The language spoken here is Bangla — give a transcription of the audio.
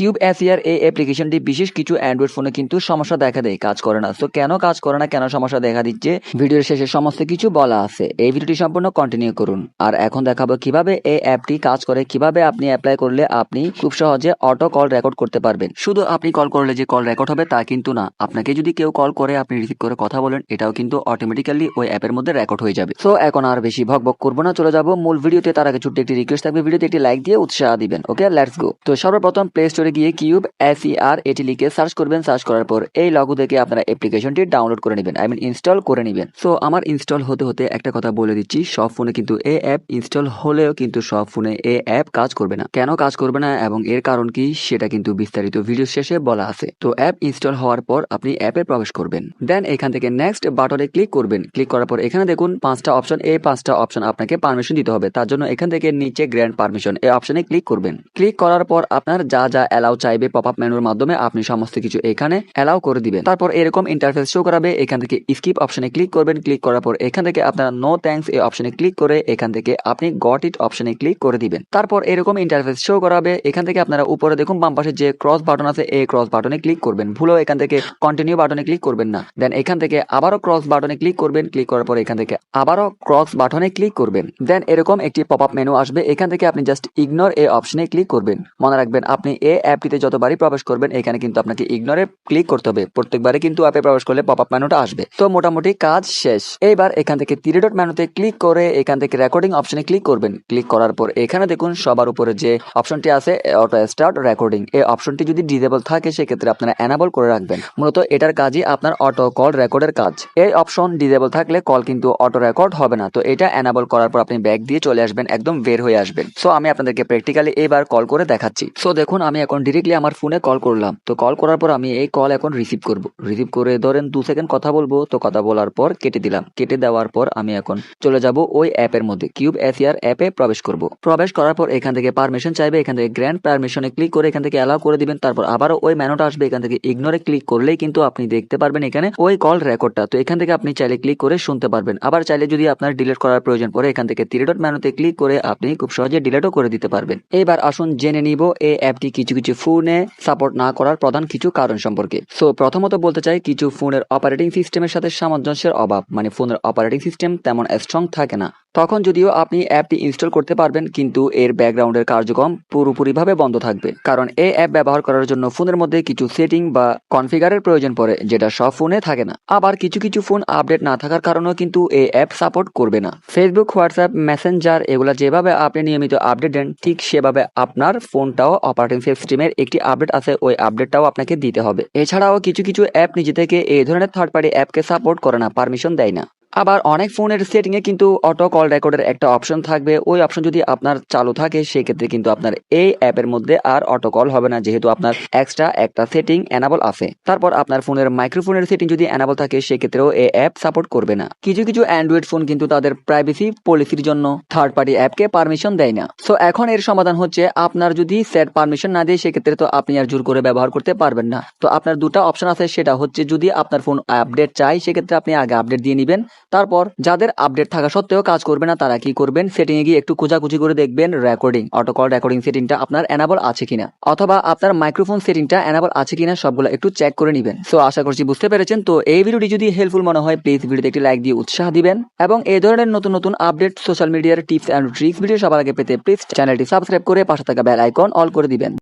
কিউব এসিআর এই অ্যাপ্লিকেশনটি বিশেষ কিছু অ্যান্ড্রয়েড ফোনে কিন্তু সমস্যা দেখা দেয়, কাজ করে না। তো কেন কাজ করে না? কেন সমস্যা দেখা দিচ্ছে? ভিডিওর শেষে সমস্ত কিছু বলা আছে। এই ভিডিওটি সম্পূর্ণ কন্টিনিউ করুন। আর এখন দেখাবো কীভাবে এই অ্যাপটি কাজ করে, কীভাবে আপনি অ্যাপ্লাই করলে আপনি খুব সহজে অটো কল রেকর্ড করতে পারবেন। শুধু আপনি কল করলে যে কল রেকর্ড হবে তা কিন্তু না। আপনাকে যদি কেউ কল করে, আপনি রিসিভ করে কথা বলেন, এটাও কিন্তু অটোমেটিক্যালি ওই অ্যাপের মধ্যে রেকর্ড হয়ে যাবে। সো এখন আর বেশি ভক ভক করব না, চলে যাব মূল ভিডিওতে। তার আগে ছোট্ট একটি রিকোয়েস্ট থাকবে। ভিডিওতে একটি লাইক দিয়ে উৎসাহ দিবেন। ওকে লেটস গো তো সর্বপ্রথম প্লে স্টোরে গিয়ে কিউব এস আর এটি লিখে সার্চ করবেন, সার্চ করার পর এই লগো থেকে আপনারা অ্যাপ্লিকেশনটি ডাউনলোড করে নেবেন, আই মিন ইনস্টল করে নেবেন। সো আমার ইনস্টল হতে হতে একটা কথা বলে দিচ্ছি, সব ফোনে কিন্তু এই অ্যাপ ইনস্টল হলেও কিন্তু সব ফোনে এই অ্যাপ কাজ করবে না। কেন কাজ করবে না এবং এর কারণ কি সেটা কিন্তু বিস্তারিত ভিডিও শেষে বলা আছে। তো অ্যাপ ইনস্টল হওয়ার পর আপনি অ্যাপে প্রবেশ করবেন, দেন এখান থেকে নেক্সট বাটনে ক্লিক করবেন। ক্লিক করার পর এখানে দেখুন পাঁচটা অপশন, এই পাঁচটা অপশন আপনাকে পারমিশন দিতে হবে, তার জন্য এখান থেকে নিচে গ্র্যান্ড পারমিশন, এই অপশনে ক্লিক করবেন। ক্লিক করার পর আপনার যা যা অ্যালাউ চাইবে পপ আপ মেনুর মাধ্যমে আপনি সমস্ত কিছু এখানে অ্যালাউ করে দিবেন। তারপর এরকম ইন্টারফেস শো করাবে, এখান থেকে স্কিপ অপশনে ক্লিক করবেন। ক্লিক করার পর এখান থেকে আপনারা নো থ্যাঙ্কস এই অপশনে ক্লিক করে এখান থেকে আপনি গট ইট অপশনে ক্লিক করে দিবেন। তারপর এরকম ইন্টারফেস শো করাবে, এখান থেকে আপনারা উপরে দেখুন বাম পাশে যে ক্রস বাটন আছে, এই ক্রস বাটনে ক্লিক করবেন। ভুলেও এখান থেকে কন্টিনিউ বাটনে ক্লিক করবেন না। দেন এখান থেকে আবারও ক্রস বাটনে ক্লিক করবেন। ক্লিক করার পর এখান থেকে আবারও ক্রস বাটনে ক্লিক করবেন। দেন এরকম একটি পপ আপ মেনু আসবে, এখান থেকে আপনি জাস্ট ইগনোর এই অপশনে ক্লিক করবেন। মনে রাখবেন আপনি এই অ্যাপটিতে যতবারই প্রবেশ করবেন, এখানে কিন্তু আপনাকে ইগনোরে ক্লিক করতে হবে। প্রত্যেকবারে কিন্তু অ্যাপে প্রবেশ করলে পপ আপ মেনুটা আসবে। তো মোটামুটি কাজ শেষ। এইবার এখান থেকে থ্রি ডট মেনুতে ক্লিক করে এখান থেকে রেকর্ডিং অপশনে ক্লিক করবেন। ক্লিক করার পর এখানে দেখুন, সবার উপরে যে অপশনটি আছে অটো স্টার্ট রেকর্ডিং এই অপশনটি যদি ডিজেবল থাকে, সেক্ষেত্রে আপনারা এনাবল করে রাখবেন। মূলত এটার কাজই আপনার অটো কল রেকর্ডের কাজ। এই অপশন ডিজেবল থাকলে কল কিন্তু অটো রেকর্ড হবে না। তো এটা এনাবল করার পর আপনি ব্যাগ দিয়ে চলে আসবেন, একদম বের হয়ে আসবেন। সো আমি আপনাদেরকে প্র্যাকটিক্যালি এবার কল করে দেখাচ্ছি। সো দেখুন, আমি এখন ডিরেক্টলি আমার ফোনে কল করলাম। তো কল করার পর আমি এই কল এখন রিসিভ করব। রিসিভ করে ধরেন দু সেকেন্ড কথা বলব, তো কথা বলার পর কেটে দিলাম। কেটে দেওয়ার পর আমি এখন চলে যাব ওই অ্যাপের মধ্যে কিউব এসিআর অ্যাপে প্রবেশ করব। প্রবেশ করার পর এখান থেকে পারমিশন চাইবে, এখান থেকে গ্র্যান্ড পারমিশনে ক্লিক করে এখান থেকে অ্যালাউ করে দিবেন, তারপর আবারও ওই মেনুটা আসবে, এখান থেকে ইগনোরে ক্লিক করলেই কিন্তু আপনি দেখতে পারবেন এখানে ওই কল রেকর্ডটা তো এখান থেকে আপনি চাইলে ক্লিক করে শুনতে পারবেন। আবার চাইলে যদি আপনার ডিলিট করার প্রয়োজন পড়ে, এখান থেকে থ্রি ডট মেনুতে ক্লিক করে আপনি খুব সহজে ডিলিটও করে দিতে পারবেন। এবার আসুন জেনে নিব এই অ্যাপটি কিছু কিছু ফোনে সাপোর্ট না করার প্রধান কিছু কারণ সম্পর্কে। সো প্রথমত বলতে চাই, কিছু ফোনের অপারেটিং সিস্টেমের সাথে সামঞ্জস্যের অভাব। মানে ফোনের অপারেটিং সিস্টেম তেমন স্ট্রং থাকে না। তখন যদিও আপনি অ্যাপটি ইনস্টল করতে পারবেন, কিন্তু এর ব্যাকগ্রাউন্ডের কার্যক্রম পুরোপুরিভাবে বন্ধ থাকবে। কারণ এই অ্যাপ ব্যবহার করার জন্য ফোনের মধ্যে কিছু সেটিং বা কনফিগারের প্রয়োজন পড়ে, যেটা সব ফোনে থাকে না। আবার কিছু কিছু ফোন আপডেট না থাকার কারণেও কিন্তু এই অ্যাপ সাপোর্ট করবে না। ফেসবুক, হোয়াটসঅ্যাপ, মেসেঞ্জার এগুলা যেভাবে আপনি নিয়মিত আপডেট দেন, ঠিক সেভাবে আপনার ফোনটাও অপারেটিং সিস্টেমের একটি আপডেট আছে, ওই আপডেটটাও আপনাকে দিতে হবে। এছাড়াও কিছু কিছু অ্যাপ নিজে থেকে এই ধরনের থার্ড পার্টি অ্যাপকে সাপোর্ট করে না, পারমিশন দেয় না। আবার অনেক ফোনের সেটিং এ কিন্তু অটো কল রেকর্ডের একটা অপশন থাকবে। ওই অপশন যদি আপনার চালু থাকে, সেক্ষেত্রে কিন্তু আপনার এই অ্যাপের মধ্যে আর অটো কল হবে না, যেহেতু আপনার এক্সট্রা একটা সেটিং অ্যানাবল আছে। তারপর আপনার ফোনের মাইক্রোফোনের সেটিং যদি অ্যানাবল থাকে, সেক্ষেত্রেও এই অ্যাপ সাপোর্ট করবে না। কিছু কিছু অ্যান্ড্রয়েড ফোন কিন্তু তাদের প্রাইভেসি পলিসির জন্য থার্ড পার্টি অ্যাপকে পারমিশন দেয় না। সো এখন এর সমাধান হচ্ছে, আপনার যদি সেট পারমিশন না দেয়, সেক্ষেত্রে তো আপনি আর জোর করে ব্যবহার করতে পারবেন না। তো আপনার দুটা অপশন আছে, সেটা হচ্ছে যদি আপনার ফোন আপডেট চাই, সেক্ষেত্রে আপনি আগে আপডেট দিয়ে নেবেন। তারপর যাদের আপডেট থাকা সত্ত্বেও কাজ করবে না, তারা কি করবেন? সেটিং এ গিয়ে একটু খোঁজাখুঁজি করে দেখবেন রেকর্ডিং অটোকল রেকর্ডিং সেটিংটা আপনার এনাবল আছে কিনা? অথবা আপনার মাইক্রোফোন সেটিংটা এনাবল আছে কিনা, সবগুলো একটু চেক করে নেবেন। সো আশা করছি বুঝতে পেরেছেন। তো এই ভিডিওটি যদি হেল্পফুল মনে হয় প্লিজ ভিডিওতে একটি লাইক দিয়ে উৎসাহ দিবেন। এবং এই ধরনের নতুন নতুন আপডেট সোশ্যাল মিডিয়ার টিপস অ্যান্ড ট্রিক্স ভিডিও সবার আগে পেতে প্লিজ চ্যানেলটি সাবস্ক্রাইব করে পাশে থাকা বেল আইকন অল করে দিবেন।